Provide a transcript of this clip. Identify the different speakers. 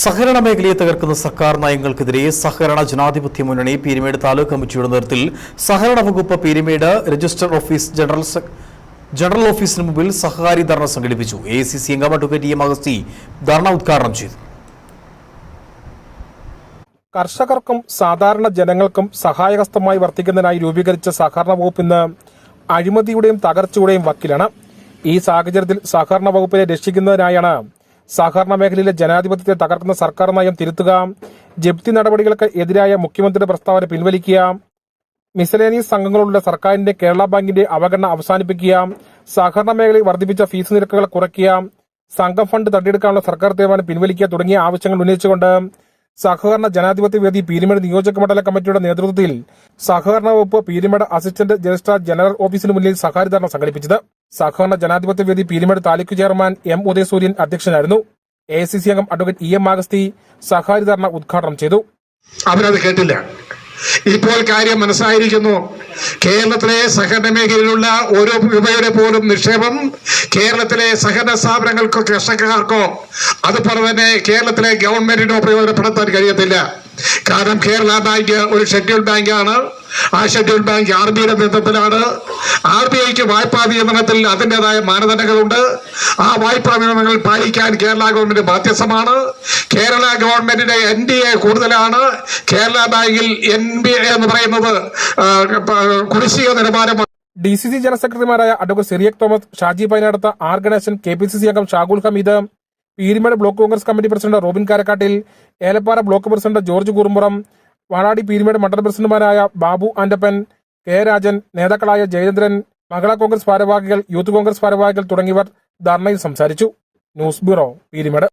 Speaker 1: സഹകരണ മേഖലയെ തകർക്കുന്ന സർക്കാർ നയങ്ങൾക്കെതിരെ സഹകരണ ജനാധിപത്യ മുന്നണി പീരുമേട് താലൂക്ക് കമ്മിറ്റിയുടെ നേതൃത്വത്തിൽ സഹകരണ വകുപ്പ് Peermade register office general general ഓഫീസിന് മുമ്പിൽ സഹകാരി ധർണ സംഘടിപ്പിച്ചു. എ സി സി അംഗം എം അഗസ്തി ധർണ ഉദ്ഘാടനം ചെയ്തു.
Speaker 2: കർഷകർക്കും സാധാരണ ജനങ്ങൾക്കും സഹായഹസ്തമായി വർത്തിക്കുന്നതിനായി രൂപീകരിച്ച സഹകരണ വകുപ്പ് ഇന്ന് അഴിമതിയുടെയും തകർച്ചയുടെയും വക്കിലാണ്. ഈ സാഹചര്യത്തിൽ സഹകരണ വകുപ്പിനെ രക്ഷിക്കുന്നതിനായാണ് സഹകരണ മേഖലയിലെ ജനാധിപത്യത്തെ തകർക്കുന്ന സർക്കാർ നയം തിരുത്തുക ജപ്തി നടപടികൾക്ക് എതിരായ മുഖ്യമന്ത്രിയുടെ പ്രസ്താവന പിൻവലിക്കുക മിസലേനിയസ് സംഘങ്ങളുള്ള സർക്കാരിന്റെ കേരള ബാങ്കിന്റെ അവഗണന അവസാനിപ്പിക്കുക സഹകരണ മേഖലയിൽ വർദ്ധിപ്പിച്ച ഫീസ് നിരക്കുകൾ കുറയ്ക്കുക സംഘം ഫണ്ട് തട്ടിയെടുക്കാനുള്ള സർക്കാർ തീരുമാനം പിൻവലിക്കുക തുടങ്ങിയ ആവശ്യങ്ങൾ ഉന്നയിച്ചുകൊണ്ട് സഹകരണ ജനാധിപത്യ വേദി പീരുമേട് നിയോജക മണ്ഡല കമ്മിറ്റിയുടെ നേതൃത്വത്തിൽ സഹകരണ വകുപ്പ് പീരുമേട് അസിസ്റ്റന്റ് രജിസ്ട്രാർ ജനറൽ ഓഫീസിന് മുന്നിൽ സഹകരിധാരണ സംഘടിപ്പിച്ചത്. സഹകരണ ജനാധിപത്യ വേദി പീരിമേട് താലൂക്ക് ചെയർമാൻ എം ഉദയസൂര്യൻ അധ്യക്ഷനായിരുന്നു. എ സി സി അംഗം അഡ്വക്കേറ്റ് ഇ എം ആഗസ്തി സഹകാരി ധർണ ഉദ്ഘാടനം ചെയ്തു.
Speaker 3: അവരത് കേട്ടില്ല. ഇപ്പോൾ കാര്യം മനസ്സായിരിക്കുന്നു. കേരളത്തിലെ സഹകരണ മേഖലയിലുള്ള ഓരോ രൂപയുടെ പോലും നിക്ഷേപം കേരളത്തിലെ സഹകരണ സ്ഥാപനങ്ങൾക്കോ കർഷകർക്കോ അതുപോലെ തന്നെ കേരളത്തിലെ ഗവൺമെന്റിനോ പ്രയോജനപ്പെടുത്താൻ കഴിയത്തില്ല. കാരണം കേരള ബാങ്ക് ഒരു ഷെഡ്യൂൾ ബാങ്കാണ്. ആ ഷെഡ്യൂൾ ബാങ്ക് ആർ ബിയുടെ നേതൃത്വത്തിലാണ്. ആർ ബി ഐക്ക് വായ്പാ നിയന്ത്രണത്തിൽ അതിന്റെതായ മാനദണ്ഡങ്ങളുണ്ട്. ആ വായ്പാ നിയന്ത്രണങ്ങൾ പാലിക്കാൻ കേരള ഗവൺമെന്റ് ബാധ്യസ്ഥമാണ് കേരള ഗവൺമെന്റിന്റെ എൻ ഡി എ കൂടുതലാണ്. കേരള ബാങ്കിൽ എൻ ബി എ എന്ന് പറയുന്നത് കുടിശ്ശിക നിലവാരമാണ്
Speaker 2: ഡി സി സി ജനറൽ സെക്രട്ടറിമാരായ advocate Cyriac Thomas Shaji Painadathu R Ganeshan K P C C അംഗം Shahul Hameed Peermade block Congress committee president Robin Karakkattil Elappara block president George Kurumpuram വാടാടി Peermade മണ്ഡലം പ്രസിഡന്റുമാരായ Babu Antappan K Rajan നേതാക്കളായ ജയചന്ദ്രൻ മകള കോൺഗ്രസ് ഭാരവാഹികൾ യൂത്ത് കോൺഗ്രസ് ഭാരവാഹികൾ തുടങ്ങിയവർ ധർണയിൽ സംസാരിച്ചു. News bureau Peermade.